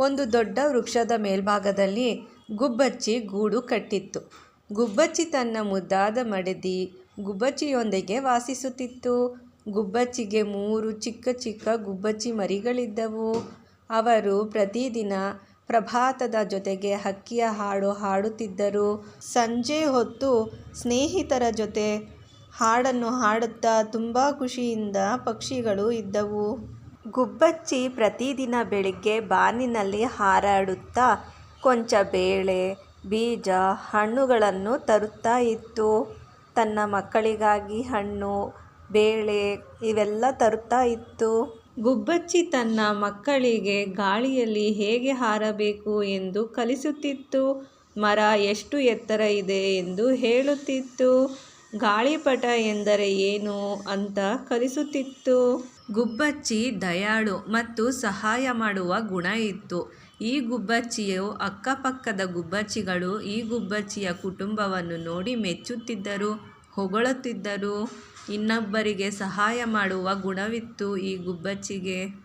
ಒಂದು ದೊಡ್ಡ ವೃಕ್ಷದ ಮೇಲ್ಭಾಗದಲ್ಲಿ ಗುಬ್ಬಚ್ಚಿ ಗೂಡು ಕಟ್ಟಿತ್ತು. ಗುಬ್ಬಚ್ಚಿ ತನ್ನ ಮುದ್ದಾದ ಮಡದಿ ಗುಬ್ಬಚ್ಚಿಯೊಂದಿಗೆ ವಾಸಿಸುತ್ತಿತ್ತು. ಗುಬ್ಬಚ್ಚಿಗೆ ಮೂರು ಚಿಕ್ಕ ಚಿಕ್ಕ ಗುಬ್ಬಚ್ಚಿ ಮರಿಗಳಿದ್ದವು. ಅವರು ಪ್ರತಿದಿನ ಪ್ರಭಾತದ ಜೊತೆಗೆ ಹಕ್ಕಿಯ ಹಾಡು ಹಾಡುತ್ತಿದ್ದರು. ಸಂಜೆ ಹೊತ್ತು ಸ್ನೇಹಿತರ ಜೊತೆ ಹಾಡನ್ನು ಹಾಡುತ್ತಾ ತುಂಬ ಖುಷಿಯಿಂದ ಪಕ್ಷಿಗಳು ಇದ್ದವು. ಗುಬ್ಬಚ್ಚಿ ಪ್ರತಿದಿನ ಬೆಳಿಗ್ಗೆ ಬಾನಿನಲ್ಲಿ ಹಾರಾಡುತ್ತಾ ಕೊಂಚ ಬೇಳೆ, ಬೀಜ, ಹಣ್ಣುಗಳನ್ನು ತರುತ್ತಾ ಇತ್ತು. ತನ್ನ ಮಕ್ಕಳಿಗಾಗಿ ಹಣ್ಣು, ಬೇಳೆ ಇವೆಲ್ಲ ತರುತ್ತಾ ಇತ್ತು. ಗುಬ್ಬಚ್ಚಿ ತನ್ನ ಮಕ್ಕಳಿಗೆ ಗಾಳಿಯಲ್ಲಿ ಹೇಗೆ ಹಾರಬೇಕು ಎಂದು ಕಲಿಸುತ್ತಿತ್ತು. ಮರ ಎಷ್ಟು ಎತ್ತರ ಇದೆ ಎಂದು ಹೇಳುತ್ತಿತ್ತು. ಗಾಳಿಪಟ ಎಂದರೆ ಏನು ಅಂತ ಕಲಿಸುತ್ತಿತ್ತು. ಗುಬ್ಬಚ್ಚಿ ದಯಾಳು ಮತ್ತು ಸಹಾಯ ಮಾಡುವ ಗುಣ ಇತ್ತು. ಈ ಗುಬ್ಬಚ್ಚಿಯು ಅಕ್ಕಪಕ್ಕದ ಗುಬ್ಬಚ್ಚಿಗಳು ಈ ಗುಬ್ಬಚ್ಚಿಯ ಕುಟುಂಬವನ್ನು ನೋಡಿ ಮೆಚ್ಚುತ್ತಿದ್ದರು, ಹೊಗಳುತ್ತಿದ್ದರು. ಇನ್ನೊಬ್ಬರಿಗೆ ಸಹಾಯ ಮಾಡುವ ಗುಣವಿತ್ತು ಈ ಗುಬ್ಬಚ್ಚಿಗೆ.